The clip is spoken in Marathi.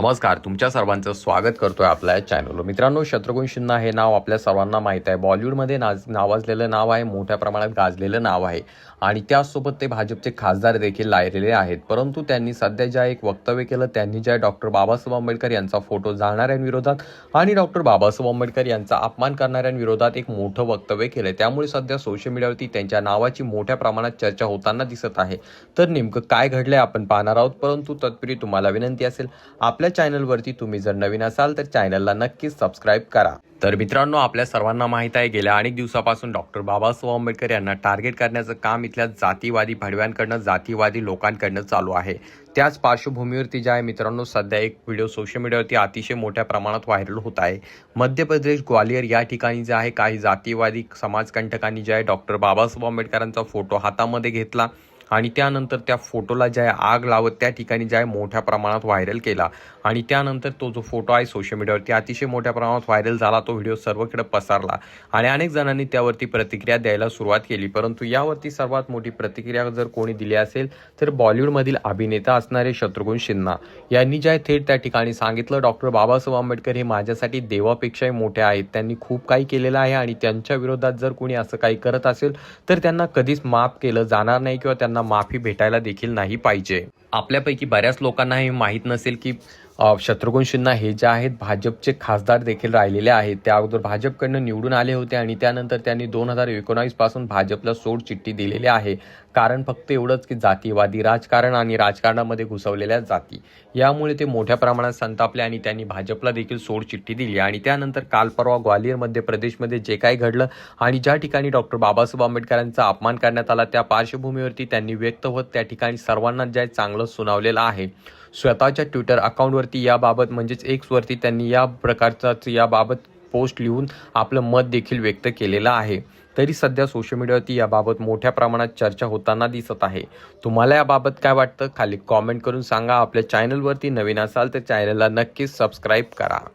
नमस्कार तुमच्या सर्वांचं स्वागत करतोय आपल्या चॅनलवर मित्रांनो शत्रुघ्न सिन्हा हे नाव आपल्या सर्वांना माहीत आहे. बॉलिवूडमध्ये नाज नावाजलेलं नाव आहे मोठ्या प्रमाणात गाजलेलं नाव आहे. आणि त्याचसोबत ते भाजपचे खासदार देखील लायलेले आहेत. परंतु त्यांनी सध्या ज्या एक वक्तव्य केलं त्यांनी ज्या डॉक्टर बाबासाहेब आंबेडकर यांचा फोटो जाणाऱ्यांविरोधात आणि डॉक्टर बाबासाहेब आंबेडकर यांचा अपमान करणाऱ्यांविरोधात एक मोठं वक्तव्य केलं त्यामुळे सध्या सोशल मीडियावरती त्यांच्या नावाची मोठ्या प्रमाणात चर्चा होताना दिसत आहे. तर नेमकं काय घडलंय आपण पाहणार आहोत. परंतु तत्पूर्वी तुम्हाला विनंती असेल आपल्या चॅनलवरती तुम्ही जर नवीन असाल तर चॅनलला नक्कीच सबस्क्राईब करा. तर मित्रांनो आपल्या सर्वांना माहीत आहे गेल्या अनेक दिवसापासून डॉक्टर बाबासाहेब आंबेडकर यांना टार्गेट करण्याचं काम इथल्या जातीवादी भडव्यांकडनं जातीवादी लोकांकडनं चालू आहे. त्याच पार्श्वभूमीवरती जे आहे मित्रांनो सध्या एक व्हिडिओ सोशल मीडियावरती अतिशय मोठ्या प्रमाणात व्हायरल होत आहे. मध्य प्रदेश ग्वालियर या ठिकाणी जे आहे काही जातीवादी समाजकंटकांनी जे आहे डॉक्टर बाबासाहेब आंबेडकरांचा फोटो हातामध्ये घेतला. आणि त्यानंतर त्या फोटोला ज्या आग लावत त्या ठिकाणी ज्या मोठ्या प्रमाणात व्हायरल केला. आणि त्यानंतर तो जो फोटो आहे सोशल मीडियावरती अतिशय मोठ्या प्रमाणात व्हायरल झाला तो व्हिडिओ सर्वकडे पसरला. आणि अनेक जणांनी त्यावरती प्रतिक्रिया द्यायला सुरुवात केली. परंतु यावरती सर्वात मोठी प्रतिक्रिया जर कोणी दिली असेल तर बॉलिवूडमधील अभिनेता असणारे शत्रुघ्न सिन्हा यांनी ज्या थेट त्या ठिकाणी सांगितलं डॉक्टर बाबासाहेब आंबेडकर हे माझ्यासाठी देवापेक्षाही मोठे आहेत. त्यांनी खूप काही केलेलं आहे आणि त्यांच्या विरोधात जर कोणी असं काही करत असेल तर त्यांना कधीच माफ केलं जाणार नाही किंवा त्यांना माफी भेटायला देखील नाही पाहिजे. आपल्यापैकी बऱ्याच लोकांना हे माहीत नसेल की शत्रुघ्न सिन्हा हे जे आहेत भाजपचे खासदार देखील राहिलेले आहेत. त्या अगोदर भाजपकडनं निवडून आले होते आणि त्यानंतर त्यांनी दोन हजार एकोणावीसपासून भाजपला सोड चिठ्ठी दिलेली आहे. कारण फक्त एवढंच की जातीवादी राजकारण आणि राजकारणामध्ये घुसवलेल्या जाती. यामुळे ते मोठ्या प्रमाणात संतापले आणि त्यांनी भाजपला देखील सोड चिठ्ठी दिली. आणि त्यानंतर काल परवा ग्वालियर मध्य प्रदेशमध्ये जे काही घडलं आणि ज्या ठिकाणी डॉक्टर बाबासाहेब आंबेडकरांचा अपमान करण्यात आला त्या पार्श्वभूमीवरती त्यांनी व्यक्त होत त्या ठिकाणी सर्वांना जे चांगलं सुनावलेलं आहे. स्वतःच्या ट्विटर अकाउंटवरती याबाबत म्हणजेच एक्सवरती त्यांनी या प्रकारचाच याबाबत पोस्ट लिहून आपलं मत देखील व्यक्त केलेलं आहे. तरी सध्या सोशल मीडियावरती याबाबत मोठ्या प्रमाणात चर्चा होताना दिसत आहे. तुम्हाला याबाबत काय वाटतं? खाली कॉमेंट करून सांगा. आपल्या चॅनलवरती नवीन असाल तर चॅनलला नक्कीच सबस्क्राईब करा.